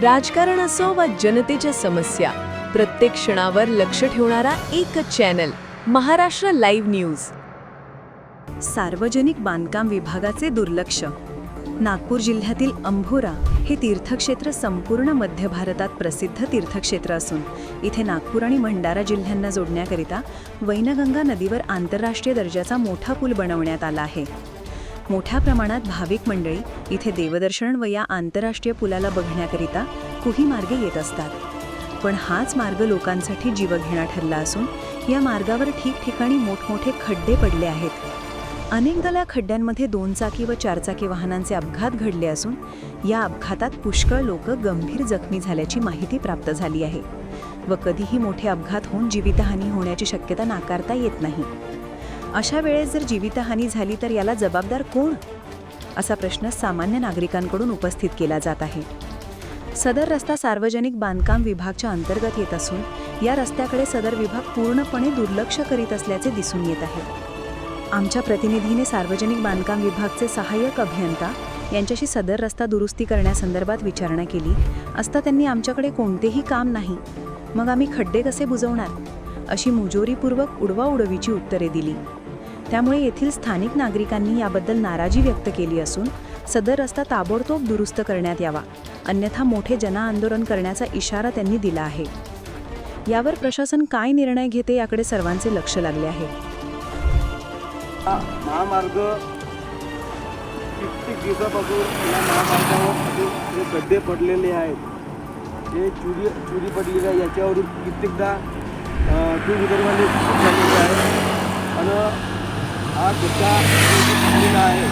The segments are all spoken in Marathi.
राजकारण असो वा जनतेच्या समस्या प्रत्येक क्षणावर लक्ष ठेवणारा एकच चॅनल महाराष्ट्र लाईव्ह न्यूज. सार्वजनिक बांधकाम विभागाचे दुर्लक्ष. नागपूर जिल्ह्यातील अंभोरा हे तीर्थक्षेत्र संपूर्ण मध्य भारतात प्रसिद्ध तीर्थक्षेत्र असून इथे नागपूर आणि भंडारा जिल्ह्यांना जोडण्याकरिता वैनगंगा नदीवर आंतरराष्ट्रीय दर्जाचा मोठा पूल बनवण्यात आला आहे. मोठ्या प्रमाणात भाविक मंडळी इथे देवदर्शन व या आंतरराष्ट्रीय पुलाला बघण्याकरिता कुही मार्गे येत असतात. पण हाच मार्ग लोकांसाठी जीवघेणा ठरला असून या मार्गावर ठिकठिकाणी मोठमोठे खड्डे पडले आहेत. अनेकदा या खड्ड्यांमध्ये दोन चाकी व चारचाकी वाहनांचे अपघात घडले असून या अपघातात पुष्कळ लोक गंभीर जखमी झाल्याची माहिती प्राप्त झाली आहे. व कधीही मोठे अपघात होऊन जीवितहानी होण्याची शक्यता नाकारता येत नाही. अशा वेळेस जर जीवितहानी झाली तर याला जबाबदार कोण? असा प्रश्न सामान्य नागरिकांकडून उपस्थित केला जात आहे. सदर रस्ता सार्वजनिक बांधकाम विभागच्या अंतर्गत येत असून या रस्त्याकडे सदर विभाग पूर्णपणे दुर्लक्ष करीत असल्याचे दिसून येत आहे. आमच्या प्रतिनिधीने सार्वजनिक बांधकाम विभागचे सहाय्यक अभियंता यांच्याशी सदर रस्ता दुरुस्ती करण्यासंदर्भात विचारणा केली. असता त्यांनी आमच्याकडे कोणतेही काम नाही. मग आम्ही खड्डे कसे बुजवणार? अशी मुजोरीपूर्वक उडवाउडवीची उत्तरे दिली. त्यामुळे येथील स्थानिक नागरिकांनी याबद्दल नाराजी व्यक्त केली असून सदर रस्ता ताबडतोब दुरुस्त करण्यात यावा अन्यथा मोठे जनआंदोलन करण्याचा इशारा त्यांनी दिला आहे. यावर प्रशासन काय निर्णय घेते याकडे सर्वांचे लक्ष लागले आहे. महामार्ग कित्येक दिवसापासून या महामार्गावर जे गड्डे पडलेले आहेत जे चुरी चुरी पडलेली याच्यावरून कित्येकदा टू व्हीलरवाले झालेले आहे. आणि हा धक्का झालेला आहे.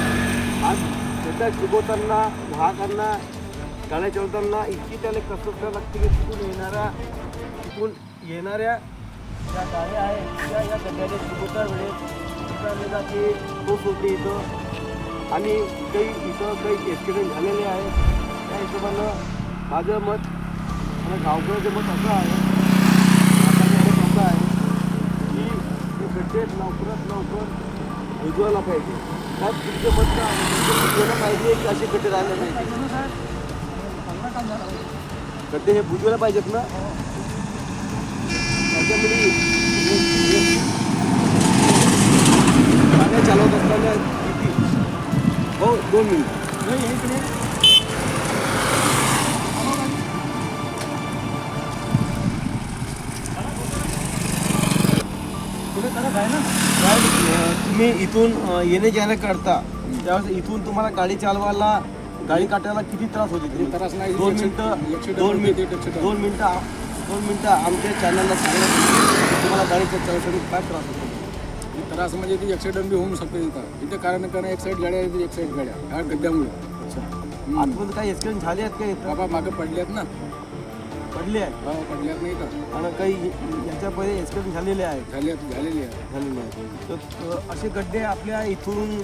आज गड्डा शिकवताना वाहकांना गाड्या चालवताना इतकी त्याला कसरत करावं लागते की तिकून येणाऱ्या तिकून येणाऱ्या ज्या गाड्या आहेत त्या या गड्ड्याने शिकवता वेळेस उतरले जाते. तो सोडते इथं आणि काही इथं काही ॲक्सिडेंट झालेले आहेत. त्या हिशोबानं माझं मत आणि गावकऱ्याचं मत असं आहे माझं मत असं आहे की हे गड्डे लवकरात लवकर उजवायला पाहिजे. त्यात तुमचं मत काय? आहे? पाहिजे की असे गड्डे राहिले पाहिजे? गड्डे हे बुजवायला पाहिजेत ना? त्याच्यामध्ये गाड्या चालवत असताना किती? हो दोन मिनिट. तुम्ही इथून येणे जाणे करता त्यावेळेस इथून तुम्हाला गाडी चालवायला गाडी काटायला किती त्रास होते? त्रास नाही, दोन मिनिटं दोन मिनिट. दोन मिनिटं दोन मिनिटं आमच्या चॅनलला सांगण्यासाठी तुम्हाला गाडी चालवण्यासाठी काय त्रास होतो? त्रास म्हणजे ती ॲक्सिडेंट बी होऊ शकते इथं. इथं कारण कारण एक साईड गाड्या आहेत एक साईड गाड्या. ह्या गड्ड्यामुळे. आतमध्ये काही ॲक्सिडेंट झाले आहेत का बाबा मागं पडल्यात ना. पडले आहेत. बाबा पडल्यात नाही इथं आणि काही याच्या पहिले ॲक्सिडेंट झालेले आहेत. झाल्यात झालेली आहे झालेले आहेत. तर अ, असे गड्डे आपल्या इथून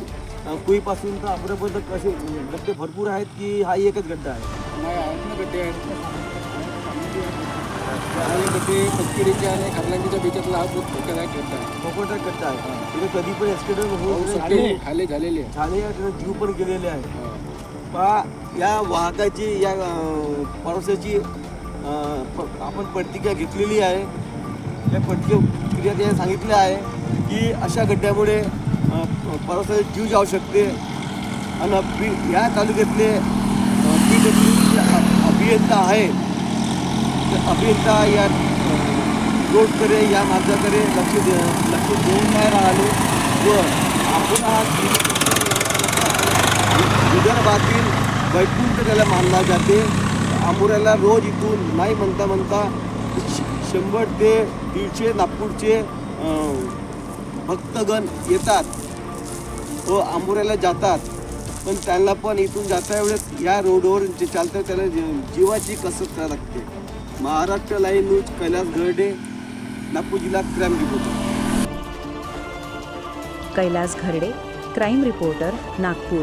अ, कुईपासून तर अमरापर्यंत कसे गड्डे भरपूर आहेत की हा एकच गड्डा आहे? नाही आहेत ना गड्डे आहेत. आणि गड्डे आणि खारलांडीच्या बीचातला हा खूप धोकादायक गड्डा आहे. मोकोटा गड्डा आहे. तिथे कधी पण ॲक्सिडेंट होऊ होऊ शकते. शकते खाली झालेली आहे झाले जीव पण गेलेले आहे हा. पहा या वाहकाची या अ, प्रवासाची आपण प्रतिक्रिया घेतलेली आहे. या प्रतिक्रिया त्याने सांगितल्या आहे की अशा गड्ड्यामुळे अ, जीव जाऊ शकते. आणि पी या तालुक्यातले पी डब्ल्यू अभियंता आहे. अभियंता या रोडकडे या मार्गाकडे लक्ष दे लक्ष देऊन नाही राहिले. व आपण हा विदर्भातील वैकुंठ त्याला मानला जाते. आंबोऱ्याला रोज इथून नाही म्हणता म्हणता श- शंभर ते दीडशे नागपूरचे भक्तगण येतात. व आंबोऱ्याला जातात. पण त्यांना पण इथून जाता वेळेस या रोडवर जे चालतं त्याला जीवाची कसरत करावी लागते. महाराष्ट्र लाईव्ह न्यूज कैलास घरडे नागपूर जिल्हा crime reporter. Kailas Gharde crime reporter Nagpur.